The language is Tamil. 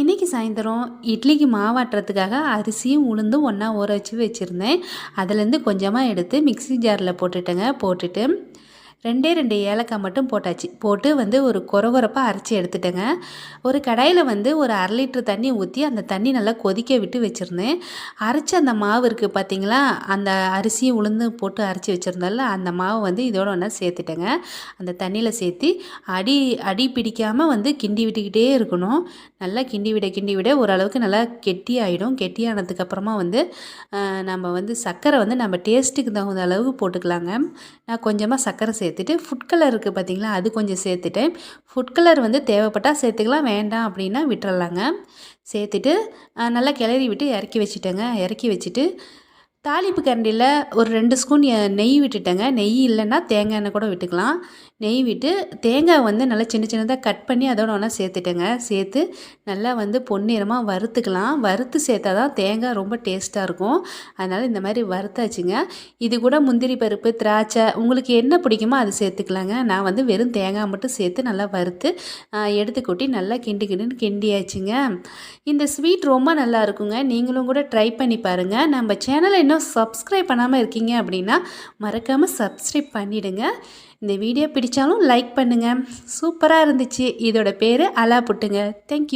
இன்றைக்கி சாயந்தரம் இட்லிக்கு மாவாட்டுறதுக்காக அரிசியும் உளுந்தும் ஒன்றா ஊற வச்சு வச்சுருந்தேன். அதுலேருந்து கொஞ்சமாக எடுத்து மிக்ஸி ஜாரில் போட்டுட்டேங்க. போட்டுட்டு ரெண்டே ரெண்டு ஏலக்காய் மட்டும் போட்டாச்சு. போட்டு வந்து ஒரு குறகுறப்பாக அரைச்சி எடுத்துட்டேங்க. ஒரு கடாயில் வந்து ஒரு அரை லிட்டர் தண்ணி ஊற்றி அந்த தண்ணி நல்லா கொதிக்க விட்டு வச்சுருந்தேன். அரைச்ச அந்த மாவு இருக்குது பார்த்தீங்களா அந்த அரிசியும் உளுந்து போட்டு அரைச்சி வச்சுருந்தால அந்த மாவு வந்து இதோட ஒன்றா சேர்த்துட்டேங்க. அந்த தண்ணியில் சேர்த்து அடி அடி பிடிக்காமல் வந்து கிண்டி விட்டுக்கிட்டே இருக்கணும். நல்லா கிண்டி விட கிண்டி விட ஓரளவுக்கு நல்லா கெட்டி ஆகிடும் கெட்டியானதுக்கப்புறமா வந்து நம்ம வந்து சர்க்கரை வந்து நம்ம டேஸ்ட்டுக்கு தகுந்த அளவுக்கு போட்டுக்கலாங்க. நான் கொஞ்சமாக சர்க்கரை சேர்த்துட்டு ஃபுட் கலர் இருக்குது பார்த்தீங்களா அது கொஞ்சம் சேர்த்துட்டேன் ஃபுட் கலர் வந்து தேவைப்பட்டால் சேர்த்துக்கலாம் வேண்டாம் அப்படின்னா விட்டுறலாங்க. சேர்த்துட்டு நல்லா கிளறி விட்டு இறக்கி வச்சுட்டேங்க. இறக்கி வச்சுட்டு தாளிப்பு கரண்டியில் ஒரு ரெண்டு ஸ்பூன் நெய் விட்டுட்டேங்க. நெய் இல்லைன்னா தேங்காய் எண்ணெய் கூட விட்டுக்கலாம். நெய் விட்டு தேங்காய் வந்து நல்லா சின்ன சின்னதாக கட் பண்ணி அதோட ஒன்றா சேர்த்துட்டேங்க. சேர்த்து நல்லா வந்து பொன்னிறமாக வறுத்துக்கலாம். வறுத்து சேர்த்தா தான் தேங்காய் ரொம்ப டேஸ்ட்டாக இருக்கும். அதனால் இந்த மாதிரி வறுத்தாச்சுங்க. இது கூட முந்திரி பருப்பு திராட்சை உங்களுக்கு என்ன பிடிக்குமோ அது சேர்த்துக்கலாங்க. நான் வந்து வெறும் தேங்காய் மட்டும் சேர்த்து நல்லா வறுத்து எடுத்து கொட்டி நல்லா கிண்டு கிண்டுன்னு கிண்டியாச்சுங்க. இந்த ஸ்வீட் ரொம்ப நல்லா இருக்குங்க. நீங்களும் கூட ட்ரை பண்ணி பாருங்கள் நம்ம சேனலை இன்னும் சப்ஸ்கிரைப் பண்ணாமல் இருக்கீங்க அப்படின்னா மறக்காமல் சப்ஸ்கிரைப் பண்ணிவிடுங்க இந்த வீடியோ பிடிச்சாலும் லைக் பண்ணுங்கள் சூப்பராக இருந்துச்சு. இதோட பேர் அலா புட்டுங்க. தேங்க்யூ